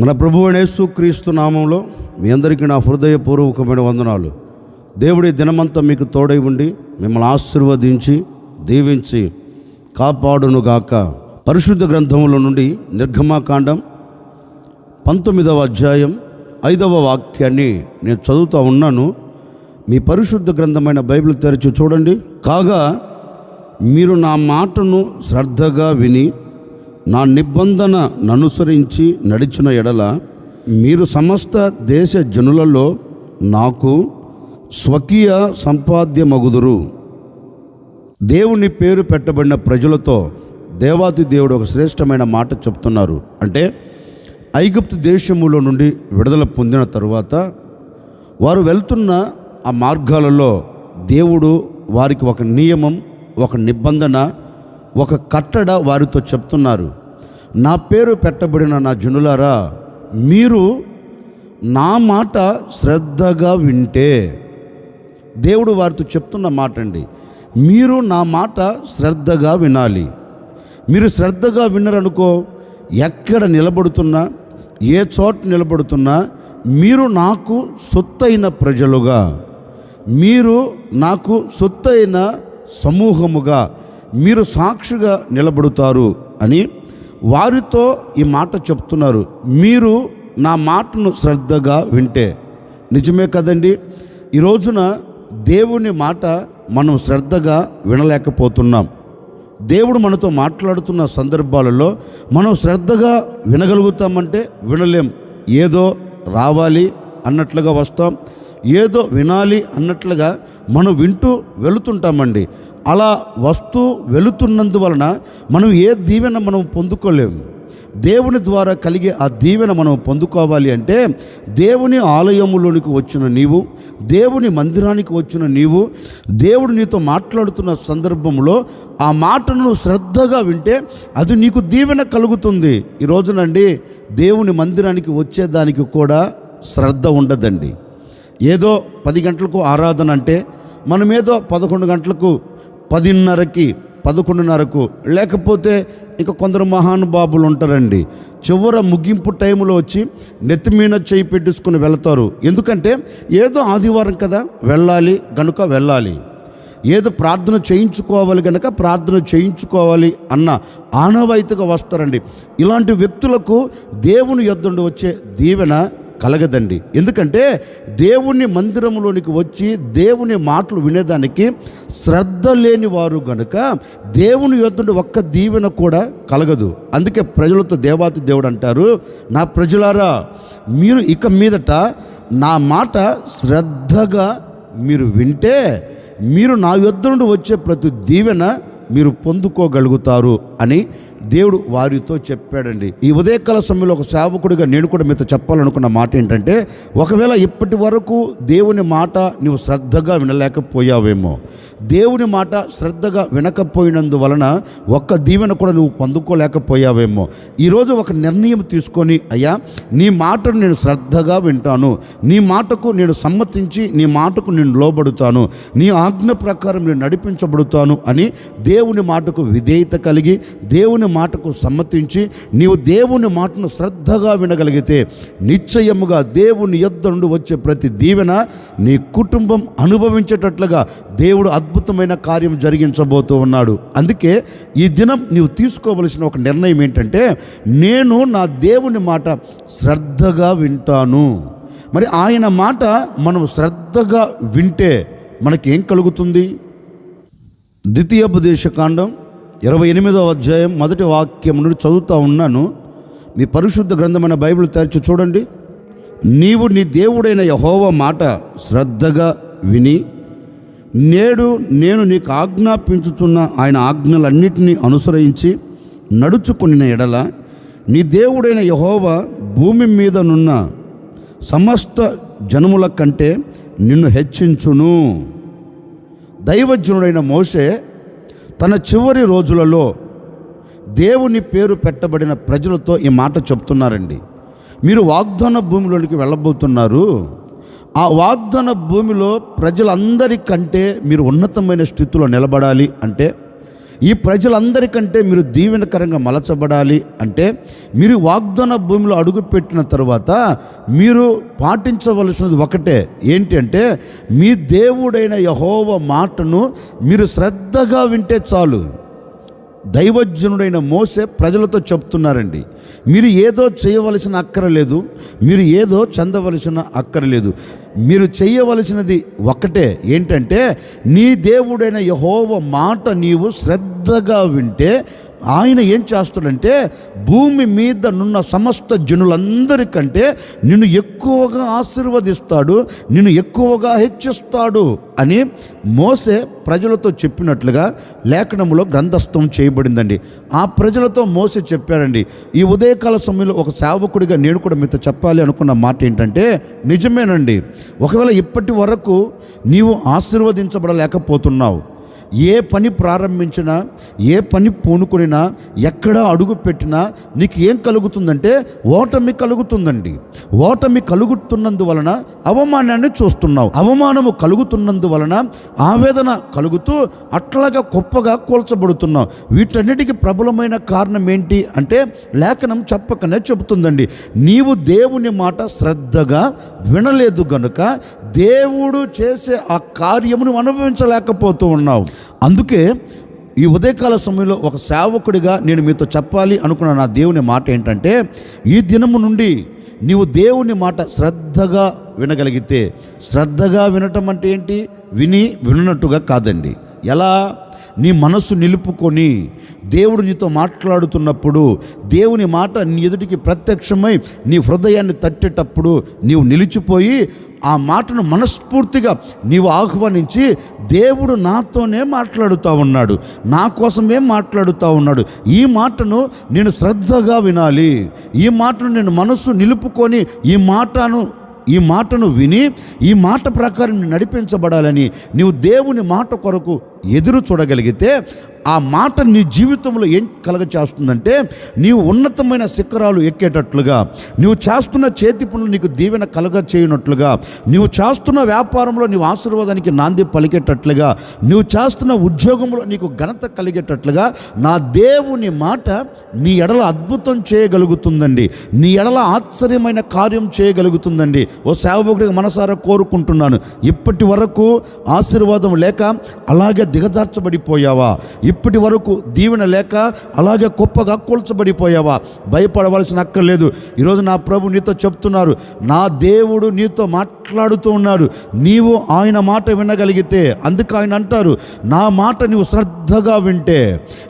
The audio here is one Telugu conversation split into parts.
మన ప్రభు అనేసు క్రీస్తు నామంలో మీ అందరికీ నా హృదయపూర్వకమైన వందనాలు. దేవుడి దినమంతా మీకు తోడై ఉండి మిమ్మల్ని ఆశీర్వదించి దీవించి కాపాడునుగాక. పరిశుద్ధ గ్రంథముల నుండి నిర్గమాకాండం పంతొమ్మిదవ అధ్యాయం ఐదవ వాక్యాన్ని నేను చదువుతూ ఉన్నాను. మీ పరిశుద్ధ గ్రంథమైన బైబిల్ తెరిచి చూడండి. కాగా మీరు నా మాటను శ్రద్ధగా విని నా నిబంధన ననుసరించి నడిచిన ఎడల మీరు సమస్త దేశ జనులలో నాకు స్వకీయ సంపాద్యమగుదురు. దేవుని పేరు పెట్టబడిన ప్రజలతో దేవాతి దేవుడు ఒక శ్రేష్టమైన మాట చెప్తున్నారు. అంటే ఐగుప్తు దేశములో నుండి విడుదల పొందిన తరువాత వారు వెళ్తున్న ఆ మార్గాలలో దేవుడు వారికి ఒక నియమం ఒక నిబంధన ఒక కట్టడ వారితో చెప్తున్నారు. నా పేరు పెట్టబడిన నా జనులారా మీరు నా మాట శ్రద్ధగా వింటే. దేవుడు వారితో చెప్తున్న మాట అండి మీరు నా మాట శ్రద్ధగా వినాలి. మీరు శ్రద్ధగా విన్నారనుకో ఎక్కడ నిలబడుతున్నా ఏ చోట నిలబడుతున్నా మీరు నాకు సొత్తైన ప్రజలుగా. మీరు నాకు సొత్తైన సమూహముగా మీరు సాక్షిగా నిలబడుతారు అని వారితో ఈ మాట చెప్తున్నారు. మీరు నా మాటను శ్రద్ధగా వింటే. నిజమే కదండి? ఈ రోజున దేవుని మాట మనం శ్రద్ధగా వినలేకపోతున్నాం. దేవుడు మనతో మాట్లాడుతున్న సందర్భాలలో మనం శ్రద్ధగా వినగలుగుతామంటే వినలేం. ఏదో రావాలి అన్నట్లుగా వస్తాం. ఏదో వినాలి అన్నట్లుగా మనం వింటూ వెళుతుంటామండి. అలా వస్తూ వెళుతున్నందువలన మనం ఏ దీవెన మనం పొందుకోలేము దేవుని ద్వారా కలిగే ఆ దీవెన మనం పొందుకోవాలి అంటే దేవుని ఆలయములోనికి వచ్చిన నీవు దేవుని మందిరానికి వచ్చిన నీవు దేవుడు నీతో మాట్లాడుతున్న సందర్భంలో ఆ మాటను శ్రద్ధగా వింటే అది నీకు దీవెన కలుగుతుంది. ఈ రోజునండి దేవుని మందిరానికి వచ్చేదానికి కూడా శ్రద్ధ ఉండదండి. ఏదో పది గంటలకు ఆరాధన అంటే మనమేదో పదకొండు గంటలకు పదిన్నరకి పదకొండున్నరకు. లేకపోతే ఇక కొందరు మహానుభావులు ఉంటారండి. చివర ముగింపు టైంలో వచ్చి నెత్తి మీద చేయి పెట్టించుకుని వెళతారు. ఎందుకంటే ఏదో ఆదివారం కదా వెళ్ళాలి గనుక వెళ్ళాలి. ఏదో ప్రార్థన చేయించుకోవాలి కనుక ప్రార్థన చేయించుకోవాలి అన్న ఆనవాయితీగా వస్తారండి. ఇలాంటి వ్యక్తులకు దేవుని యొద్దండి వచ్చే దీవెన కలగదండి. ఎందుకంటే దేవుని మందిరంలోనికి వచ్చి దేవుని మాటలు వినేదానికి శ్రద్ధ లేని వారు గనుక దేవుని యొద్ద ఒక్క దీవెన కూడా కలగదు. అందుకే ప్రజలతో దేవాతి దేవుడు అంటారు నా ప్రజలారా మీరు ఇక మీదట నా మాట శ్రద్ధగా మీరు వింటే మీరు నా యొద్ద నుండి వచ్చే ప్రతి దీవెన మీరు పొందుకోగలుగుతారు అని దేవుడు వారితో చెప్పాడండి. ఈ ఉదయకాల సమయంలో ఒక సేవకుడిగా నేను కూడా మీతో చెప్పాలనుకున్న మాట ఏంటంటే ఒకవేళ ఇప్పటి వరకు దేవుని మాట నువ్వు శ్రద్ధగా వినలేకపోయావేమో దేవుని మాట శ్రద్ధగా వినకపోయినందువలన ఒక్క దీవెన కూడా నువ్వు పొందుకోలేకపోయావేమో ఈరోజు ఒక నిర్ణయం తీసుకొని అయ్యా నీ మాటను నేను శ్రద్ధగా వింటాను నీ మాటకు నేను సమ్మతించి నీ మాటకు నేను లోబడుతాను నీ ఆజ్ఞ ప్రకారం నేను నడిపించబడుతాను అని దేవుని మాటకు విధేయత కలిగి దేవుని మాటకు సమ్మతించి నీవు దేవుని మాటను శ్రద్ధగా వినగలిగితే నిశ్చయముగా దేవుని యొద్ద నుండి వచ్చే ప్రతి దీవెన నీ కుటుంబం అనుభవించేటట్లుగా దేవుడు అద్భుతమైన కార్యం జరిగించబోతూ ఉన్నాడు. అందుకే ఈ దినం నీవు తీసుకోవలసిన ఒక నిర్ణయం ఏంటంటే నేను నా దేవుని మాట శ్రద్ధగా వింటాను. మరి ఆయన మాట మనం శ్రద్ధగా వింటే మనకేం కలుగుతుంది? ద్వితీయోపదేశ కాండం ఇరవై ఎనిమిదవ అధ్యాయం మొదటి వాక్యం నుండి చదువుతూ ఉన్నాను. మీ పరిశుద్ధ గ్రంథమైన బైబిల్ తెరిచి చూడండి. నీవు నీ దేవుడైన యహోవ మాట శ్రద్ధగా విని నేడు నేను నీకు ఆజ్ఞాపించుచున్న ఆయన ఆజ్ఞలన్నింటినీ అనుసరించి నడుచుకుని ఎడల నీ దేవుడైన యహోవ భూమి మీదనున్న సమస్త జనముల కంటే నిన్ను హెచ్చించును. దైవజనుడైన మోసే తన చివరి రోజులలో దేవుని పేరు పెట్టబడిన ప్రజలతో ఈ మాట చెప్తున్నారండి. మీరు వాగ్దాన భూమిలోనికి వెళ్ళబోతున్నారు. ఆ వాగ్దాన భూమిలో ప్రజలందరికంటే మీరు ఉన్నతమైన స్థితిలో నిలబడాలి అంటే ఈ ప్రజలందరికంటే మీరు దీవెనకరంగా మలచబడాలి అంటే మీరు వాగ్దాన భూమిలో అడుగుపెట్టిన తర్వాత మీరు పాటించవలసినది ఒకటే. ఏంటి అంటే మీ దేవుడైన యహోవ మాటను మీరు శ్రద్ధగా వింటే చాలు. దైవజనుడైన మోసే ప్రజలతో చెప్తున్నారండి. మీరు ఏదో చేయవలసిన అక్కరలేదు మీరు ఏదో చెందవలసిన అక్కరలేదు మీరు చేయవలసినది ఒక్కటే ఏంటంటే నీ దేవుడైన యహోవ మాట నీవు శ్రద్ధగా వింటే ఆయన ఏం చేస్తాడంటే భూమి మీద నున్న సమస్త జనులందరికంటే నిన్ను ఎక్కువగా ఆశీర్వదిస్తాడు నిన్ను ఎక్కువగా హెచ్చిస్తాడు అని మోసే ప్రజలతో చెప్పినట్లుగా లేఖనంలో గ్రంథస్థం చేయబడిందండి. ఆ ప్రజలతో మోసే చెప్పారండి ఈ ఉదయకాల సమయంలో ఒక సేవకుడిగా నేను కూడా మీతో చెప్పాలి అనుకున్న మాట ఏంటంటే నిజమేనండి. ఒకవేళ ఇప్పటి వరకు నీవు ఆశీర్వదించబడలేకపోతున్నావు ఏ పని ప్రారంభించినా ఏ పని పూనుకునినా ఎక్కడ అడుగు పెట్టినా నీకు ఏం కలుగుతుందంటే ఓటమి కలుగుతుందండి. ఓటమి కలుగుతున్నందువలన అవమానాన్ని చూస్తున్నావు. అవమానము కలుగుతున్నందువలన ఆవేదన కలుగుతూ అట్లాగా గొప్పగా కూల్చబడుతున్నావు. వీటన్నిటికీ ప్రబలమైన కారణం ఏంటి అంటే లేఖనం చెప్పకనే చెబుతుందండి. నీవు దేవుని మాట శ్రద్ధగా వినలేదు గనుక దేవుడు చేసే ఆ కార్యమును అనుభవించలేకపోతూ ఉన్నావు. అందుకే ఈ ఉదయకాల సమయంలో ఒక సేవకుడిగా నేను మీతో చెప్పాలి అనుకున్న నా దేవుని మాట ఏంటంటే ఈ దినము నుండి నీవు దేవుని మాట శ్రద్ధగా వినగలిగితే శ్రద్ధగా వినటం అంటే ఏంటి? విని వినట్టుగా కాదండి. ఎలా? నీ మనస్సు నిలుపుకొని దేవుడు నీతో మాట్లాడుతున్నప్పుడు దేవుని మాట నీ ఎదుటికి ప్రత్యక్షమై నీ హృదయాన్ని తట్టేటప్పుడు నీవు నిలిచిపోయి ఆ మాటను మనస్ఫూర్తిగా నీవు ఆహ్వానించి దేవుడు నాతోనే మాట్లాడుతూ ఉన్నాడు నా కోసమే మాట్లాడుతూ ఉన్నాడు. ఈ మాటను నేను శ్రద్ధగా వినాలి. ఈ మాటను నేను మనస్సు నిలుపుకొని ఈ మాటను ఈ మాటను విని ఈ మాట ప్రకారం నడిపించబడాలని నీవు దేవుని మాట కొరకు ఎదురు చూడగలిగితే ఆ మాట నీ జీవితంలో ఏం కలగ చేస్తుందంటే నీవు ఉన్నతమైన శిఖరాలు ఎక్కేటట్లుగా నీవు చేస్తున్న చేతి పనులు నీకు దీవెన కలగ చేయనట్లుగా నీవు చేస్తున్న వ్యాపారంలో నీవు ఆశీర్వాదానికి నాంది పలికేటట్లుగా నీవు చేస్తున్న ఉద్యోగంలో నీకు ఘనత కలిగేటట్లుగా నా దేవుని మాట నీ ఎడల అద్భుతం చేయగలుగుతుందండి. నీ ఎడల ఆశ్చర్యమైన కార్యం చేయగలుగుతుందండి. ఓ సేవకుడిగా మనసారా కోరుకుంటున్నాను. ఇప్పటి వరకు ఆశీర్వాదం లేక అలాగే దిగజార్చబడిపోయావా? ఇప్పటి వరకు దీవెన లేక అలాగే గొప్పగా కూల్చబడిపోయావా? భయపడవలసిన అక్కర్లేదు. ఈరోజు నా ప్రభు నీతో చెప్తున్నారు నా దేవుడు నీతో మాట్లాడుతూ ఉన్నాడు. నీవు ఆయన మాట వినగలిగితే అందుకు ఆయన అంటారు నా మాట నీవు శ్రద్ధగా వింటే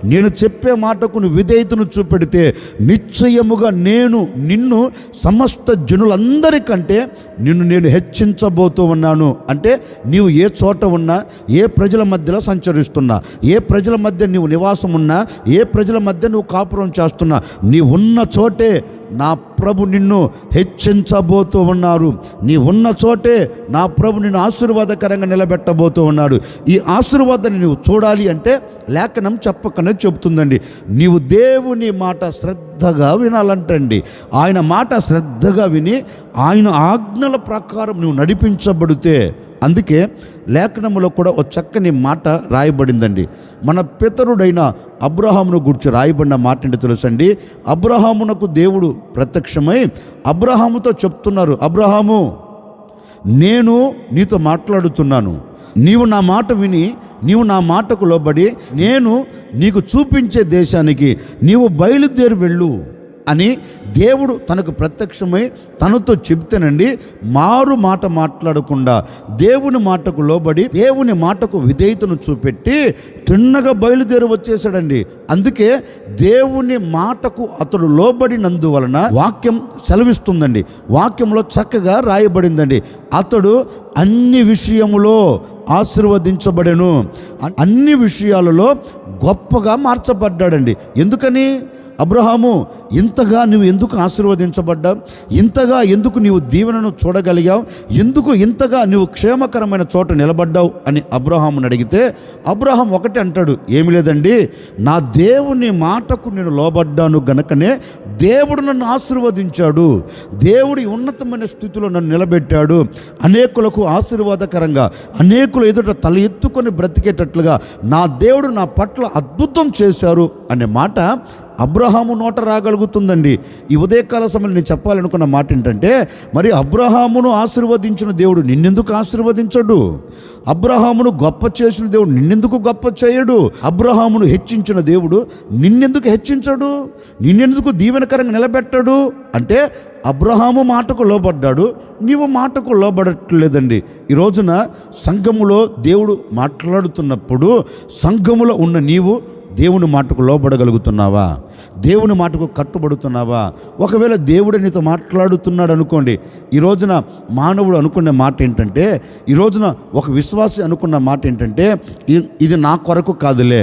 నేను చెప్పే మాటకు నువ్వు విధేయతను చూపెడితే నిశ్చయముగా నేను నిన్ను సమస్త జనులందరికంటే నిన్ను నేను హెచ్చించబోతూ ఉన్నాను. అంటే నీవు ఏ చోట ఉన్నా ఏ ప్రజల మధ్యలో సంచరిస్తున్నా? ఏ ప్రజల మధ్య నీవు నివాసం ఉన్నా ఏ ప్రజల మధ్య నువ్వు కాపురం చేస్తున్నా? నీ ఉన్న చోటే నా ప్రభు నిన్ను హెచ్చించబోతూ ఉన్నారు నీ ఉన్న చోటే నా ప్రభు నిన్ను ఆశీర్వాదకరంగా నిలబెట్టబోతూ ఉన్నాడు. ఈ ఆశీర్వాదాన్ని నువ్వు చూడాలి అంటే లేఖనం చెప్పకనే చెబుతుందండి. నీవు దేవుని మాట శ్రద్ధగా వినాలంటండి. ఆయన మాట శ్రద్ధగా విని ఆయన ఆజ్ఞల ప్రకారం నువ్వు నడిపించబడితే అందుకే లేఖనములో కూడా ఒక చక్కని మాట రాయబడిందండి. మన పితరుడైన అబ్రహామును గురించి రాయబడిన మాట ఏంటో తెలుసండి? అబ్రహామునకు దేవుడు ప్రత్యక్షమై అబ్రహాముతో చెప్తున్నారు అబ్రహాము నేను నీతో మాట్లాడుతున్నాను. నీవు నా మాట విని నీవు నా మాటకు లోబడి నేను నీకు చూపించే దేశానికి నీవు బయలుదేరి వెళ్ళు. అని దేవుడు తనకు ప్రత్యక్షమై తనతో చెప్తేనండి మారు మాట మాట్లాడకుండా దేవుని మాటకు లోబడి దేవుని మాటకు విధేయతను చూపెట్టి తిన్నగా బయలుదేరి వచ్చేసాడండి అందుకే దేవుని మాటకు అతడు లోబడినందువలన వాక్యం సెలవిస్తుందండి. వాక్యంలో చక్కగా రాయబడిందండి. అతడు అన్ని విషయములో ఆశీర్వదించబడెను. అన్ని విషయాలలో గొప్పగా మార్చబడ్డాడండి. ఎందుకని? అబ్రహాము ఇంతగా నువ్వు ఎందుకు ఆశీర్వదించబడ్డావు? ఇంతగా ఎందుకు నీవు దీవెనను చూడగలిగావు? ఎందుకు ఇంతగా నువ్వు క్షేమకరమైన చోట నిలబడ్డావు? అని అబ్రహాముని అడిగితే అబ్రహాం ఒకటి అంటాడు ఏమి లేదండి నా దేవుని మాటకు నేను లోబడ్డాను గనకనే దేవుడు నన్ను ఆశీర్వదించాడు. దేవుడి ఉన్నతమైన స్థితిలో నన్ను నిలబెట్టాడు. అనేకులకు ఆశీర్వాదకరంగా అనేకులు ఎదుట తల ఎత్తుకొని బ్రతికేటట్లుగా నా దేవుడు నా పట్ల అద్భుతం చేశారు అనే మాట అబ్రహాము నోట రాగలుగుతుందండి. ఈ ఉదయకాల సమయంలో నేను చెప్పాలనుకున్న మాట ఏంటంటే మరి అబ్రహామును ఆశీర్వదించిన దేవుడు నిన్నెందుకు ఆశీర్వదించడు? అబ్రహామును గొప్ప చేసిన దేవుడు నిన్నెందుకు గొప్ప చేయడు? అబ్రహామును హెచ్చించిన దేవుడు నిన్నెందుకు హెచ్చించడు? నిన్నెందుకు దీవెనకరంగా నిలబెట్టడు? అంటే అబ్రహాము మాటకు లోబడ్డాడు. నీవు మాటకు లోబడట్లేదండి. ఈ రోజున సంఘములో దేవుడు మాట్లాడుతున్నప్పుడు సంఘములో ఉన్న నీవు దేవుని మాటకు లోబడగలుగుతున్నావా? దేవుని మాటకు కట్టుబడుతున్నావా? ఒకవేళ దేవుడు నీతో మాట్లాడుతున్నాడు అనుకోండి ఈ రోజున మానవుడు అనుకునే మాట ఏంటంటే ఈ రోజున ఒక విశ్వాసి అనుకున్న మాట ఏంటంటే ఇది నా కొరకు కాదులే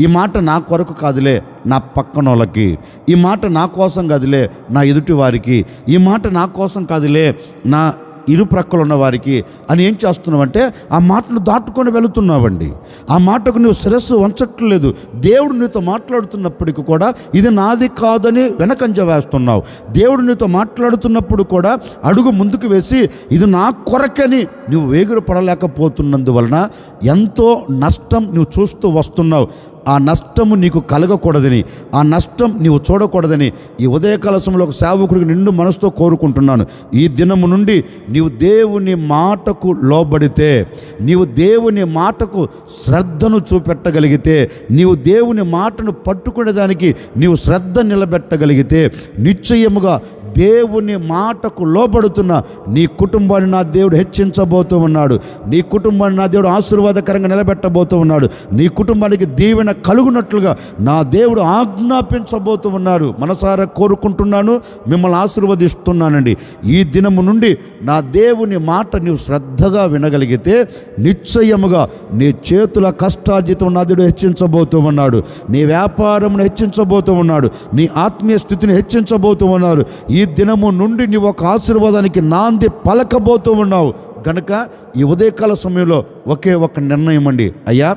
ఈ మాట నా కొరకు కాదులే నా పక్కన వాళ్ళకి ఈ మాట నా కోసం కాదులే నా ఎదుటి వారికి ఈ మాట నా కోసం కాదులే నా ఇరు ఉన్నవారికి ఉన్న వారికి అని ఏం చేస్తున్నావంటే ఆ మాటను దాటుకొని వెళుతున్నావండి. ఆ మాటకు నువ్వు శిరస్సు వంచట్లేదు. దేవుడు నీతో మాట్లాడుతున్నప్పటికీ కూడా ఇది నాది కాదని వెనకంజ వేస్తున్నావు. దేవుడు నీతో మాట్లాడుతున్నప్పుడు కూడా అడుగు ముందుకు వేసి ఇది నా కొరకని నువ్వు వేగురు పడలేకపోతున్నందువలన ఎంతో నష్టం నువ్వు చూస్తూ వస్తున్నావు. ఆ నష్టము నీకు కలగకూడదని ఆ నష్టం నీవు చూడకూడదని ఈ ఉదయకాల ఒక సేవకుడికి నిండు మనసుతో కోరుకుంటున్నాను. ఈ దినము నుండి నీవు దేవుని మాటకు లోబడితే నీవు దేవుని మాటకు శ్రద్ధను చూపెట్టగలిగితే నీవు దేవుని మాటను పట్టుకునేదానికి నీవు శ్రద్ధ నిలబెట్టగలిగితే నిశ్చయముగా దేవుని మాటకు లోబడుతున్న నీ కుటుంబాన్ని నా దేవుడు హెచ్చించబోతూ ఉన్నాడు. నీ కుటుంబాన్ని నా దేవుడు ఆశీర్వాదకరంగా నిలబెట్టబోతూ ఉన్నాడు. నీ కుటుంబానికి దీవెన కలుగునట్లుగా నా దేవుడు ఆజ్ఞాపించబోతూ ఉన్నాడు. మనసారా కోరుకుంటున్నాను మిమ్మల్ని ఆశీర్వదిస్తున్నానండి. ఈ దినము నుండి నా దేవుని మాట నీవు శ్రద్ధగా వినగలిగితే నిశ్చయముగా నీ చేతుల కష్టార్జితం నా దేవుడు హెచ్చించబోతూ ఉన్నాడు. నీ వ్యాపారమును హెచ్చించబోతూ ఉన్నాడు. నీ ఆత్మీయ స్థితిని హెచ్చించబోతూ ఉన్నారు ఈ ఈ దినము నుండి నీవు ఒక ఆశీర్వాదానికి నాంది పలకబోతూ ఉన్నావు. గనక ఈ ఉదయకాల సమయంలో ఒకే ఒక నిర్ణయం అండి. అయ్యా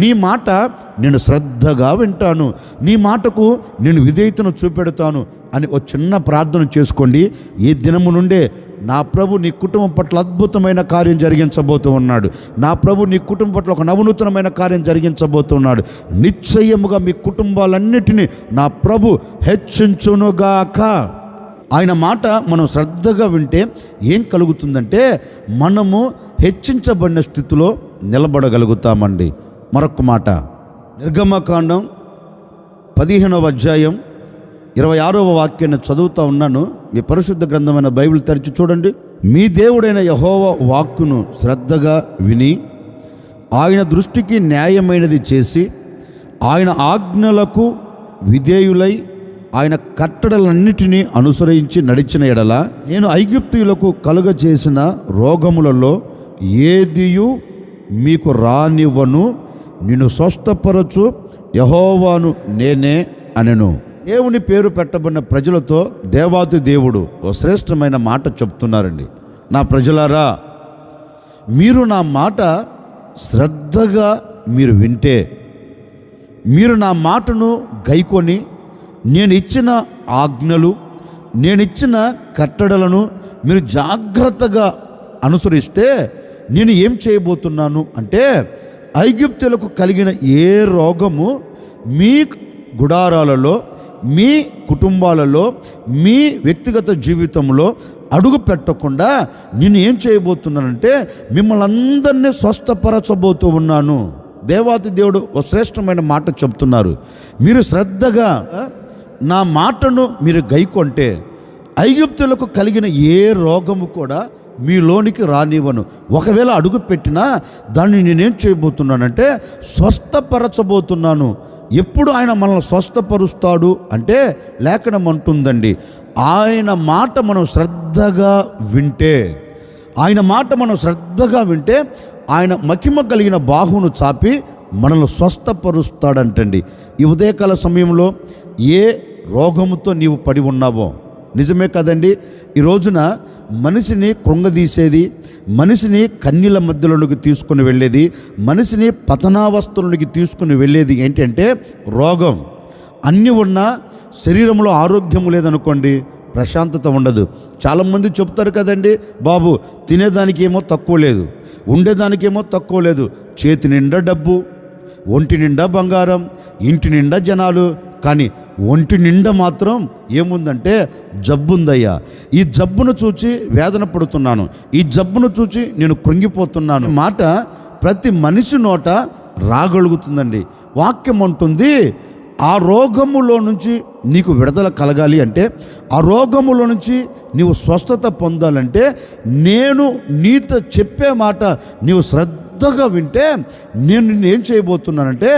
నీ మాట నేను శ్రద్ధగా వింటాను. నీ మాటకు నేను విధేయతను చూపెడతాను అని ఒక చిన్న ప్రార్థన చేసుకోండి. ఈ దినము నుండే నా ప్రభు నీ కుటుంబం పట్ల అద్భుతమైన కార్యం జరిగించబోతూ ఉన్నాడు. నా ప్రభు నీ కుటుంబం పట్ల ఒక నవనూతనమైన కార్యం జరిగించబోతున్నాడు నిశ్చయముగా మీ కుటుంబాలన్నిటినీ నా ప్రభు హెచ్చించునుగాక. ఆయన మాట మనం శ్రద్ధగా వింటే ఏం కలుగుతుందంటే మనము హెచ్చించబడిన స్థితిలో నిలబడగలుగుతామండి. మరొక మాట. నిర్గమకాండం పదిహేనవ అధ్యాయం ఇరవై ఆరవ వాక్యాన్ని చదువుతూ ఉన్నాను. మీ పరిశుద్ధ గ్రంథమైన బైబిల్ తెరిచి చూడండి. మీ దేవుడైన యహోవ వాక్కును శ్రద్ధగా విని ఆయన దృష్టికి న్యాయమైనది చేసి ఆయన ఆజ్ఞలకు విధేయులై ఆయన కట్టడలన్నిటినీ అనుసరించి నడిచిన ఎడల నేను ఐగుప్తులకు కలుగ చేసిన రోగములలో ఏదియు మీకు రానివ్వను నిన్ను స్వస్థపరచు యహోవాను నేనే అనెను. దేవుని పేరు పెట్టబడిన ప్రజలతో దేవాతి దేవుడు ఓ శ్రేష్టమైన మాట చెప్తున్నారండి. నా ప్రజలారా మీరు నా మాట శ్రద్ధగా మీరు వింటే మీరు నా మాటను గైకొని నేను ఇచ్చిన ఆజ్ఞలు నేను ఇచ్చిన కట్టడలను మీరు జాగ్రత్తగా అనుసరిస్తే నేను ఏం చేయబోతున్నాను అంటే ఐగుప్తులకు కలిగిన ఏ రోగము మీ గుడారాలలో మీ కుటుంబాలలో మీ వ్యక్తిగత జీవితంలో అడుగు పెట్టకుండా నేను ఏం చేయబోతున్నానంటే మిమ్మల్ని అందరినీ స్వస్థపరచబోతూ ఉన్నాను. దేవాతి దేవుడు ఒక శ్రేష్టమైన మాట చెప్తున్నారు. మీరు శ్రద్ధగా నా మాటను మీరు గైకొంటే ఐగుప్తులకు కలిగిన ఏ రోగము కూడా మీలోనికి రానివ్వను. ఒకవేళ అడుగు పెట్టినా దాన్ని నేనేం చేయబోతున్నానంటే స్వస్థపరచబోతున్నాను. ఎప్పుడు ఆయన మనల్ని స్వస్థపరుస్తాడు అంటే లేఖనం అంటుందండి ఆయన మాట మనం శ్రద్ధగా వింటే ఆయన మాట మనం శ్రద్ధగా వింటే ఆయన మకిమ కలిగిన బాహును చాపి మనల్ని స్వస్థపరుస్తాడంటండి. ఈ ఉదయకాల సమయంలో ఏ రోగముతో నీవు పడి ఉన్నావో. నిజమే కదండి. ఈ రోజున మనిషిని కృంగదీసేది మనిషిని కన్నీల మధ్యలోనికి తీసుకుని వెళ్ళేది మనిషిని పతనావస్థలోనికి తీసుకుని వెళ్ళేది ఏంటంటే రోగం. అన్నీ ఉన్నా శరీరంలో ఆరోగ్యం లేదనుకోండి ప్రశాంతత ఉండదు. చాలామంది చెప్తారు కదండి బాబు తినేదానికి ఏమో తక్కువ లేదు ఉండేదానికేమో తక్కువ లేదు చేతి నిండా డబ్బు ఒంటి నిండా బంగారం ఇంటి నిండా జనాలు కానీ ఒంటి నిండా మాత్రం ఏముందంటే జబ్బుందయ్యా. ఈ జబ్బును చూచి వేదన పడుతున్నాను. ఈ జబ్బును చూచి నేను కృంగిపోతున్నాను. మాట ప్రతి మనిషి నోట రాగలుగుతుందండి. వాక్యం అంటుంది ఆ రోగములో నుంచి నీకు విడుదల కలగాలి అంటే ఆ రోగములో నుంచి నీవు స్వస్థత పొందాలంటే నేను నీతో చెప్పే మాట నీవు శ్రద్ధ శ్రద్ధగా వింటే నేను నిన్ను ఏం చేయబోతున్నానంటే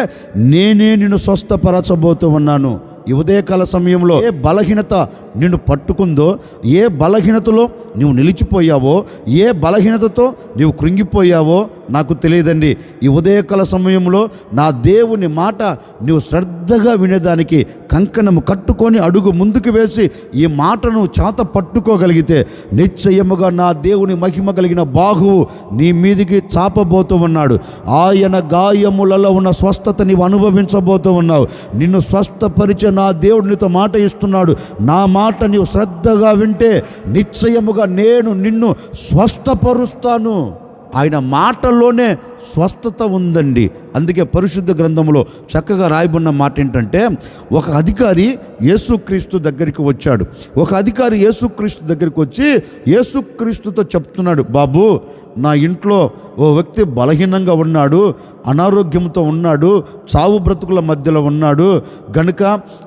నేనే నిన్ను స్వస్థపరచబోతూ ఉన్నాను. ఈ ఉదయకాల సమయంలో ఏ బలహీనత నిన్ను పట్టుకుందో ఏ బలహీనతలో నువ్వు నిలిచిపోయావో ఏ బలహీనతతో నీవు కృంగిపోయావో నాకు తెలియదండి. ఈ ఉదయకాల సమయంలో నా దేవుని మాట నువ్వు శ్రద్ధ శ్రద్ధగా వినేదానికి కంకణము కట్టుకొని అడుగు ముందుకు వేసి ఈ మాటను చేత పట్టుకోగలిగితే నిశ్చయముగా నా దేవుని మహిమ కలిగిన బాహువు నీ మీదికి చాపబోతూ ఉన్నాడు. ఆయన గాయములలో ఉన్న స్వస్థత నీవు అనుభవించబోతూ ఉన్నావు. నిన్ను స్వస్థపరిచే నా దేవుడు నీతో మాట ఇస్తున్నాడు. నా మాట నీవు శ్రద్ధగా వింటే నిశ్చయముగా నేను నిన్ను స్వస్థపరుస్తాను. ఆయన మాటల్లోనే స్వస్థత ఉందండి. అందుకే పరిశుద్ధ గ్రంథంలో చక్కగా రాయబడిన మాట ఏంటంటే ఒక అధికారి యేసుక్రీస్తు దగ్గరికి వచ్చాడు. ఒక అధికారి యేసుక్రీస్తు దగ్గరికి వచ్చి యేసుక్రీస్తుతో చెప్తున్నాడు బాబు నా ఇంట్లో ఓ వ్యక్తి బలహీనంగా ఉన్నాడు అనారోగ్యంతో ఉన్నాడు చావు బ్రతుకుల మధ్యలో ఉన్నాడు. గనుక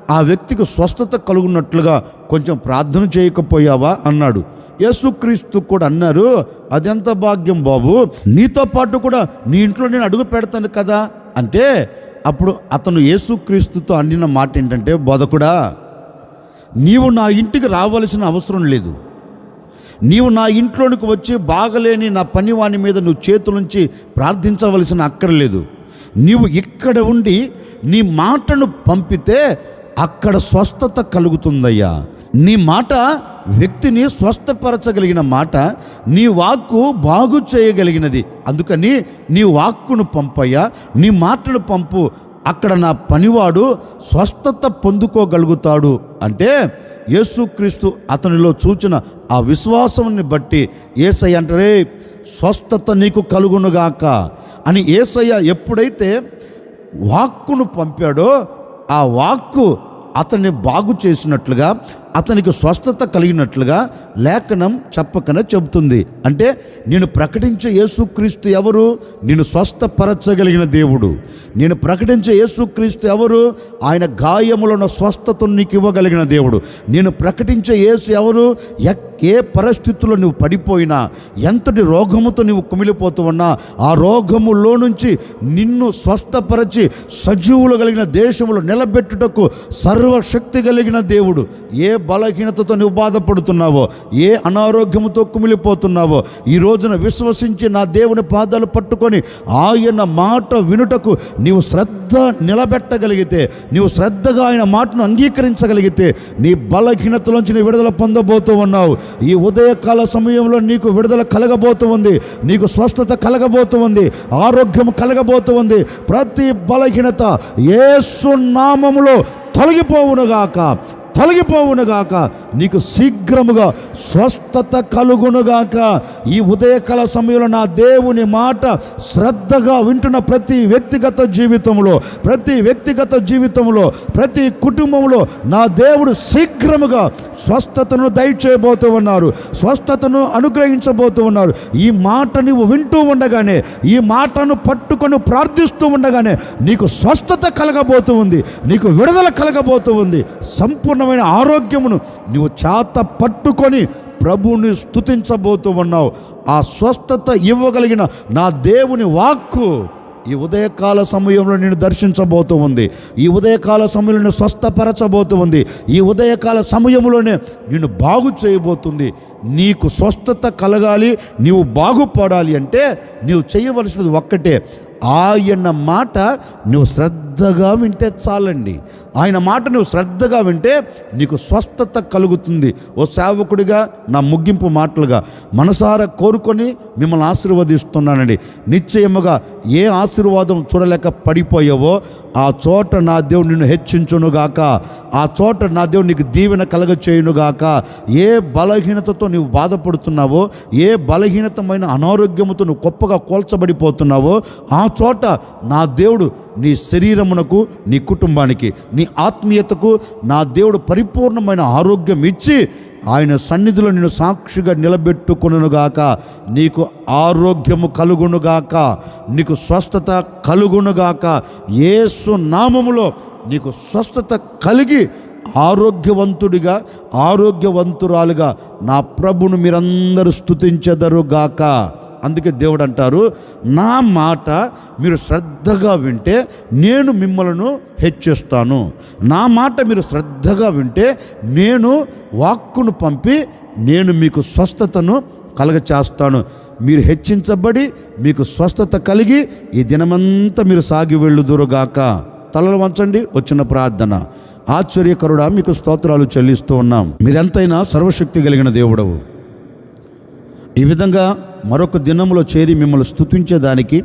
ఆ వ్యక్తికి స్వస్థత కలుగున్నట్లుగా కొంచెం ప్రార్థన చేయకపోయావా? అన్నాడు. యేసుక్రీస్తు కూడా అన్నారు అదెంత భాగ్యం బాబు నీతో పాటు కూడా నీ ఇంట్లో నేను అడుగు పెడతాను కదా? అంటే అప్పుడు అతను యేసుక్రీస్తుతో అండిన మాట ఏంటంటే బోధకుడా నీవు నా ఇంటికి రావలసిన అవసరం లేదు. నీవు నా ఇంట్లోనికి వచ్చి బాగలేని నా పనివాని మీద నువ్వు చేతులుంచి ప్రార్థించవలసిన అక్కర్లేదు. నీవు ఇక్కడ ఉండి నీ మాటను పంపితే అక్కడ స్వస్థత కలుగుతుందయ్యా. నీ మాట వ్యక్తిని స్వస్థపరచగలిగిన మాట నీ వాక్కు బాగు చేయగలిగినది. అందుకని నీ వాక్కును పంపయ్యా నీ మాటను పంపు. అక్కడ నా పనివాడు స్వస్థత పొందుకోగలుగుతాడు. అంటే యేసుక్రీస్తు అతనిలో చూచిన ఆ విశ్వాసంని బట్టి ఏసయ్య అంటారే స్వస్థత నీకు కలుగునుగాక అని ఏసయ్య ఎప్పుడైతే వాక్కును పంపాడో ఆ వాక్కు అతన్ని బాగు చేసినట్లుగా అతనికి స్వస్థత కలిగినట్లుగా లేఖనం చెప్పకనే చెబుతుంది. అంటే నేను ప్రకటించే యేసుక్రీస్తు ఎవరు? నేను స్వస్థపరచగలిగిన దేవుడు. నేను ప్రకటించే యేసుక్రీస్తు ఎవరు? ఆయన గాయములను స్వస్థతను నీకు ఇవ్వగలిగిన దేవుడు. నేను ప్రకటించే యేసు ఎవరు? ఏ పరిస్థితుల్లో నువ్వు పడిపోయినా ఎంతటి రోగముతో నువ్వు కుమిలిపోతూ ఉన్నా ఆ రోగములో నుంచి నిన్ను స్వస్థపరచి సజీవులు కలిగిన దేశములు నిలబెట్టుటకు సర్వశక్తి కలిగిన దేవుడు ఏ బలహీనతతో నువ్వు బాధపడుతున్నావో ఏ అనారోగ్యంతో కుమిలిపోతున్నావో ఈ రోజున విశ్వసించి నా దేవుని పాదాలు పట్టుకొని ఆయన మాట వినుటకు నీవు శ్రద్ధ నిలబెట్టగలిగితే నీవు శ్రద్ధగా ఆయన మాటను అంగీకరించగలిగితే నీ బలహీనతలోంచి నీ విడుదల పొందబోతూ ఉన్నావు. ఈ ఉదయకాల సమయంలో నీకు విడుదల కలగబోతూ ఉంది. నీకు స్వస్థత కలగబోతూ ఉంది. ఆరోగ్యం కలగబోతూ ఉంది. ప్రతి బలహీనత ఏసునామములో తొలగిపోవునుగాక. తొలగిపోవునుగాక. నీకు శీఘ్రముగా స్వస్థత కలుగునుగాక. ఈ ఉదయకాల సమయంలో నా దేవుని మాట శ్రద్ధగా వింటున్న ప్రతి వ్యక్తిగత జీవితంలో ప్రతి వ్యక్తిగత జీవితంలో ప్రతి కుటుంబంలో నా దేవుడు శీఘ్రముగా స్వస్థతను దయచేయబోతూ ఉన్నారు స్వస్థతను అనుగ్రహించబోతూ ఉన్నారు. ఈ మాట నీవు వింటూ ఉండగానే ఈ మాటను పట్టుకొని ప్రార్థిస్తూ ఉండగానే నీకు స్వస్థత కలగబోతూ ఉంది నీకు విడుదల కలగబోతూ ఉంది. సంపూర్ణమైన ఆరోగ్యమును నీవు చేత పట్టుకొని ప్రభువుని స్తుతించబోతూ ఉన్నావు. ఆ స్వస్థత ఇవ్వగలిగిన నా దేవుని వాక్కు ఈ ఉదయకాల సమయంలో నేను దర్శించబోతూ ఉంది. ఈ ఉదయకాల సమయంలో నేను స్వస్థపరచబోతూ ఉంది. ఈ ఉదయకాల సమయంలోనే నేను బాగు చేయబోతుంది. నీకు స్వస్థత కలగాలి నీవు బాగుపడాలి అంటే నీవు చేయవలసినది ఒక్కటే. ఆయన మాట నువ్వు శ్రద్ధగా వింటే చాలండి. ఆయన మాట నువ్వు శ్రద్ధగా వింటే నీకు స్వస్థత కలుగుతుంది. ఓ సేవకుడిగా నా ముగింపు మాటలుగా మనసారా కోరుకొని మిమ్మల్ని ఆశీర్వదిస్తున్నానండి. నిశ్చయముగా ఏ ఆశీర్వాదం చూడలేక పడిపోయావో ఆ చోట నా దేవుడు నిన్ను హెచ్చించునుగాక ఆ చోట నా దేవుడు నీకు దీవెన కలగ చేయునుగాక ఏ బలహీనతతో నీవు బాధపడుతున్నావో ఏ బలహీనతమైన అనారోగ్యముతో నువ్వు గొప్పగా కోల్చబడిపోతున్నావో ఆ చోట నా దేవుడు నీ శరీరమునకు నీ కుటుంబానికి నీ ఆత్మీయతకు నా దేవుడు పరిపూర్ణమైన ఆరోగ్యం ఇచ్చి ఆయన సన్నిధిలో నేను సాక్షిగా నిలబెట్టుకునుగాక నీకు ఆరోగ్యము కలుగునుగాక నీకు స్వస్థత కలుగునుగాక ఏసు నామములో నీకు స్వస్థత కలిగి ఆరోగ్యవంతుడిగా ఆరోగ్యవంతురాలుగా నా ప్రభును మీరందరూ స్తుతించెదరుగాక అందుకే దేవుడు అంటారు నా మాట మీరు శ్రద్ధగా వింటే నేను మిమ్మలను హెచ్చిస్తాను. నా మాట మీరు శ్రద్ధగా వింటే నేను వాక్కును పంపి నేను మీకు స్వస్థతను కలగచేస్తాను. మీరు హెచ్చించబడి మీకు స్వస్థత కలిగి ఈ దినమంతా మీరు సాగి వెళ్ళుదురుగాక. తలలు వంచండి వచ్చిన ప్రార్థన. ఆశ్చర్యకరుడా మీకు స్తోత్రాలు చెల్లిస్తూ ఉన్నాం. మీరెంతైనా సర్వశక్తి కలిగిన దేవుడవు. ఈ విధంగా మరొక దినంలో చేరి మిమ్మల్ని స్థుతించేదానికి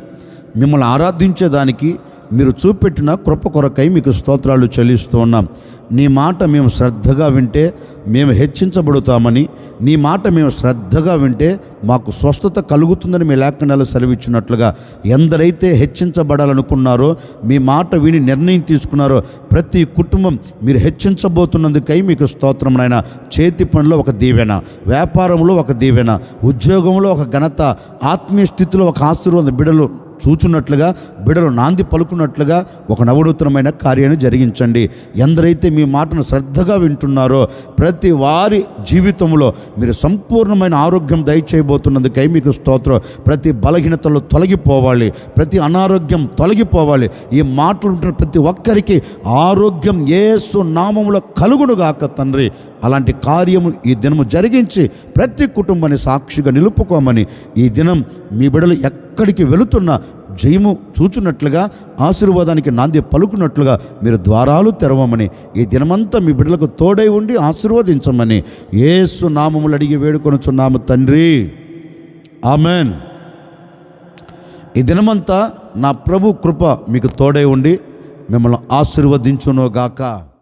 మిమ్మల్ని ఆరాధించేదానికి మీరు చూపెట్టిన కృప కొరకై మీకు స్తోత్రాలు చెల్లిస్తూ ఉన్నాం. నీ మాట మేము శ్రద్ధగా వింటే మేము హెచ్చించబడుతామని నీ మాట మేము శ్రద్ధగా వింటే మాకు స్వస్థత కలుగుతుందని మీ లేఖనాలు సెలవిచ్చినట్లుగా ఎందరైతే హెచ్చించబడాలనుకున్నారో మీ మాట విని నిర్ణయం తీసుకున్నారో ప్రతి కుటుంబం మీరు హెచ్చించబోతున్నందుకై మీకు స్తోత్రం నాయన. చేతి పనిలో ఒక దీవెన వ్యాపారంలో ఒక దీవెన ఉద్యోగంలో ఒక ఘనత ఆత్మీయ స్థితిలో ఒక ఆశీర్వాద బిడలు చూచున్నట్లుగా బిడలు నాంది పలుకున్నట్లుగా ఒక నవనూతనమైన కార్యాన్ని జరిగించండి. ఎందరైతే మీ మాటను శ్రద్ధగా వింటున్నారో ప్రతి వారి జీవితంలో మీరు సంపూర్ణమైన ఆరోగ్యం దయచేయబోతున్నందుకై మీకు స్తోత్రం. ప్రతి బలహీనతలు తొలగిపోవాలి ప్రతి అనారోగ్యం తొలగిపోవాలి. ఈ మాటలు ఉంటున్న ప్రతి ఒక్కరికి ఆరోగ్యం ఏసు నామములో కలుగునుగాక తండ్రి. అలాంటి కార్యము ఈ దినము జరిగించి ప్రతి కుటుంబాన్ని సాక్షిగా నిలుపుకోమని ఈ దినం మీ బిడలు ఎక్కడికి వెళుతున్నా జయము చూచున్నట్లుగా ఆశీర్వాదానికి నాంది పలుకున్నట్లుగా మీరు ద్వారాలు తెరవమని ఈ దినమంతా మీ బిడ్డలకు తోడై ఉండి ఆశీర్వదించమని ఏసు నామములు అడిగి వేడుకొనుచున్నాము తండ్రి. ఆమెన్. ఈ దినమంతా నా ప్రభు కృప మీకు తోడై ఉండి మిమ్మల్ని ఆశీర్వదించునుగాక.